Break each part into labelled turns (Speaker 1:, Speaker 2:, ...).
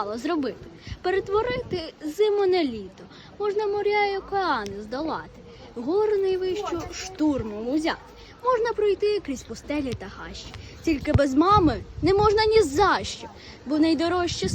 Speaker 1: чимало зробити. Перетворити зиму на літо. Можна моря й океани здолати, гору найвищу штурмом узяти. Можна пройти крізь пустелі та гащі. Тільки без мами не можна ні за що, бо найдорожче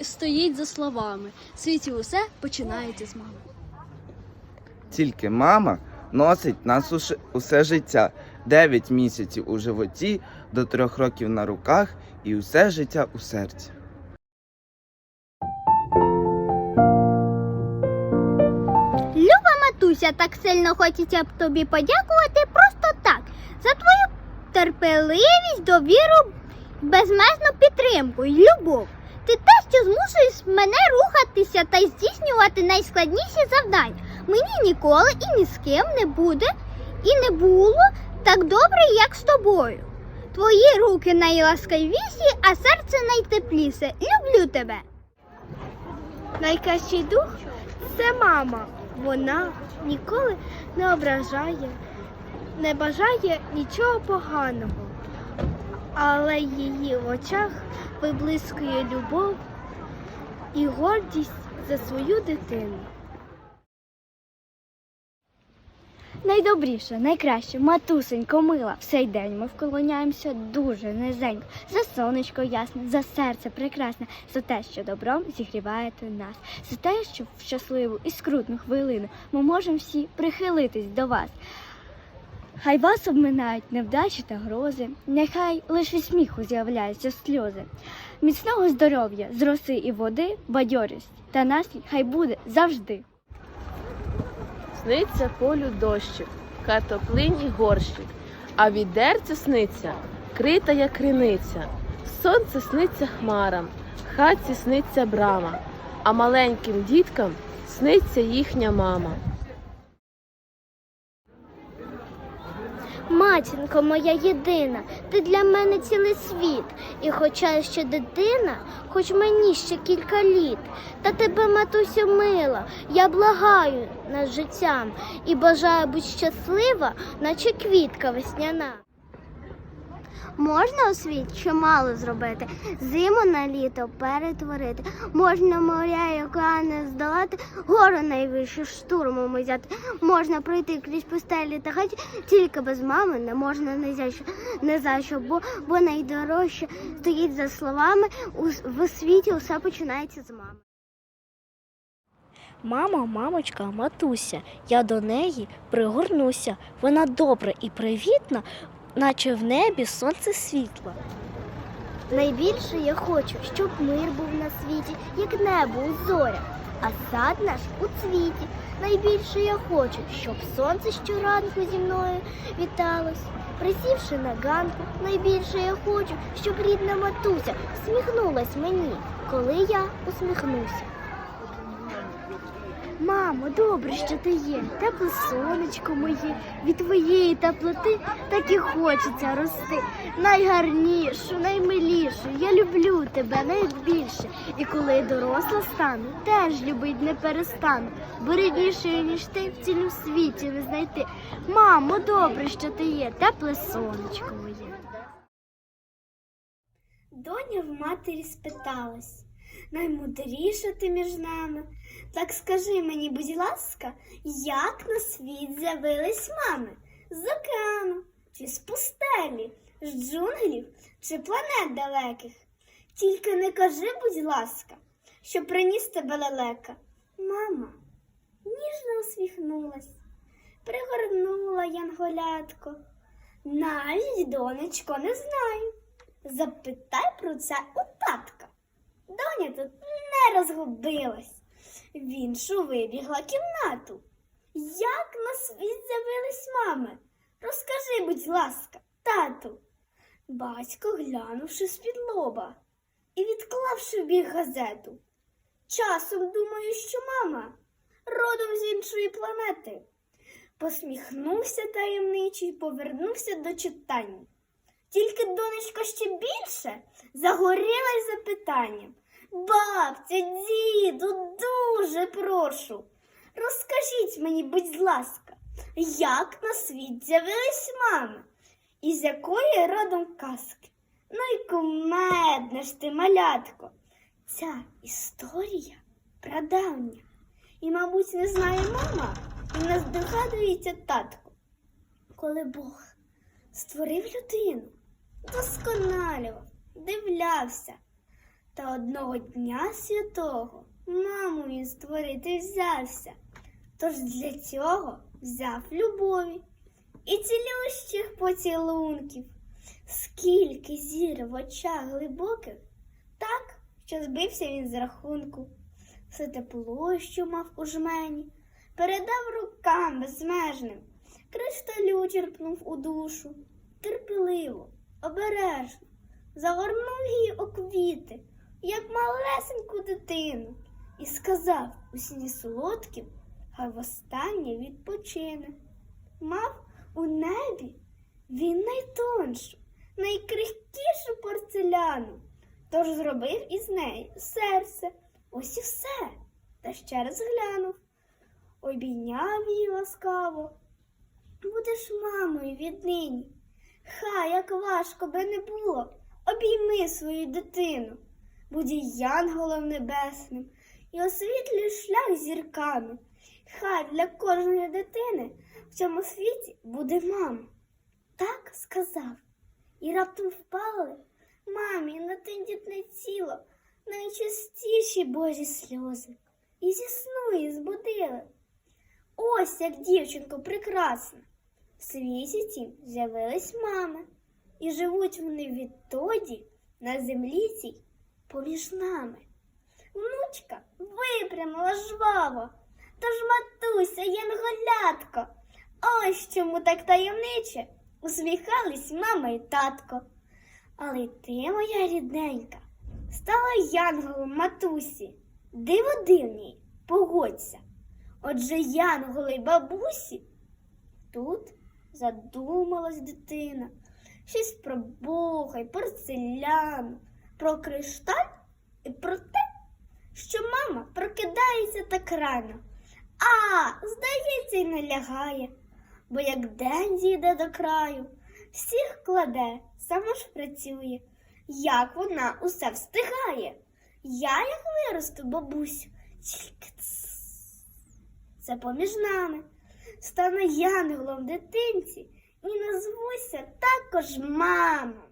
Speaker 1: стоїть за словами. В світі усе починається з мами.
Speaker 2: Тільки мама носить нас усе життя. Дев'ять місяців у животі, до трьох років на руках і усе життя у серці.
Speaker 3: Люба так сильно хочеться б тобі подякувати просто так за твою терпеливість, довіру, безмежну підтримку і любов. Ти те, що змушуєш мене рухатися та здійснювати найскладніші завдання. Мені ніколи і ні з ким не буде і не було так добре, як з тобою. Твої руки найласкавіші, а серце найтепліше. Люблю тебе. Найкращий дух це мама. Вона ніколи не ображає, не бажає нічого поганого, але її в очах виблискує любов і гордість за свою дитину. Найдобріше, найкраще, матусенько мила. Цей день ми вклоняємося дуже низенько. За сонечко ясне, за серце прекрасне, за те, що добром зігріваєте нас, за те, що в щасливу і скрутну хвилину ми можемо всі прихилитись до вас. Хай вас обминають невдачі та грози, нехай лише сміху з'являються сльози. Міцного здоров'я, з роси і води, бадьорість та настрій хай буде завжди.
Speaker 4: Сниться полю дощик, катоплині горщик, а відерцю сниться, крита як криниця. Сонце сниться хмарам, хатці сниться брама, а маленьким діткам сниться їхня мама.
Speaker 3: Матінко моя єдина, ти для мене цілий світ. І хоча я ще дитина, хоч мені ще кілька літ, та тебе, матусю, мила, я благаю над життям і бажаю бути щаслива, наче квітка весняна. Можна у світ чимало зробити, зиму на літо перетворити, можна моря і океани здолати, гору найвищу штурмом взяти, можна пройти крізь пустелі та хаті, тільки без мами не можна не за що, не за що, бо, бо найдорожче стоїть за словами, у, в світі усе починається з мами.
Speaker 5: Мама, мамочка, матуся, я до неї пригорнуся. Вона добра і привітна, наче в небі сонце світло.
Speaker 3: Найбільше я хочу, щоб мир був на світі, як небо у зорях, а сад наш у цвіті. Найбільше я хочу, щоб сонце щоранку зі мною віталось. Присівши на ганку, найбільше я хочу, щоб рідна матуся всміхнулась мені, коли я усміхнуся. Мамо, добре, що ти є, тепле сонечко моє, від твоєї теплоти так і хочеться рости. Найгарнішу, наймилішу, я люблю тебе найбільше. І коли я доросла стану, теж любить не перестану, бо ріднішої, ніж ти в цілім світі не знайти. Мамо, добре, що ти є, тепле сонечко моє. Доня в матері спиталась наймудріша ти між нами. Так скажи мені, будь ласка, як на світ з'явились мами? З океану, чи з пустелі, з джунглів, чи планет далеких? Тільки не кажи, будь ласка, що приніс тебе лелека. Мама ніжно усміхнулась, пригорнула янголятко. Навіть, донечко, не знаю. Запитай про це у татка. Тут не розгубилась. В іншу вибігла кімнату. Як на світ з'явились мами? Розкажи, будь ласка, тату. Батько, глянувши з-під лоба і відклавши в бік газету. Часом думаю, що мама родом з іншої планети. Посміхнувся таємничий повернувся до читання. Тільки донечка ще більше загорілась запитанням. Бабця, діду, дуже прошу. Розкажіть мені, будь ласка, як на світ з'явились мами? І з якої родом казки? Ну й кумедне ж ти, малятко. Ця історія прадавня. І, мабуть, не знає мама, і не здогадується татко. Коли Бог створив людину, досконалював, дивлявся. Та одного дня святого маму він створити взявся. Тож для цього взяв любові і цілющих поцілунків. Скільки зір в очах глибоких, так, що збився він з рахунку. Все тепло, що мав у жмені, передав рукам безмежним, кришталю черпнув у душу, терпеливо, обережно, загорнув її у квіти, як малесеньку дитину, і сказав у сні солодким, хай востаннє відпочине. Мав у небі він найтоншу, найкрихкішу порцеляну, тож зробив із неї серце, ось і все, та ще раз глянув, обійняв її ласкаво. Будеш мамою віднині. Хай як важко би не було, обійми свою дитину, будь і янголом небесним і освітлюй шлях зірками. Хай для кожної дитини в цьому світі буде мама. Так сказав. І раптом впали мамі на тендітне тіло найчастіші Божі сльози. І зі сну її збудили. Ось як дівчинко прекрасна. В світі тім з'явились мами, і живуть вони відтоді на землі цій поміж нами. Внучка випрямила жваво, тож матуся, янголятко. Ось чому так таємниче усміхались мама і татко. Але ти, моя рідненька, стала янголом матусі. Диво дивній, погодься. Отже, янголи й бабусі. Тут задумалась дитина. Щось про Бога й порцеляну, про кришталь і про те, що мама прокидається так рано. А, здається, й не лягає, бо як день зійде до краю, всіх кладе, сама ж працює. Як вона усе встигає? Я, як виросту, бабусю, тільки. Це поміж нами. Стану янголом дитинці і назвуся також мамою.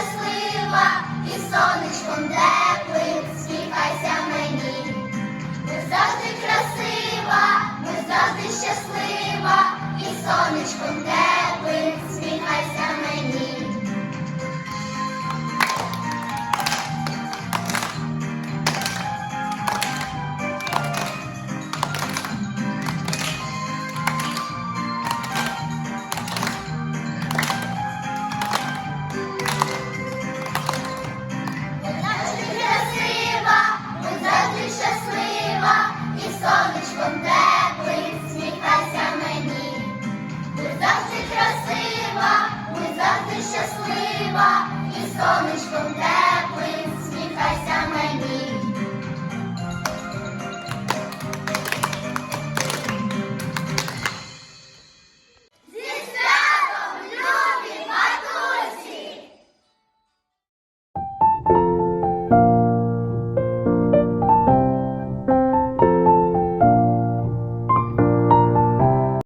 Speaker 6: щаслива і сонечком де.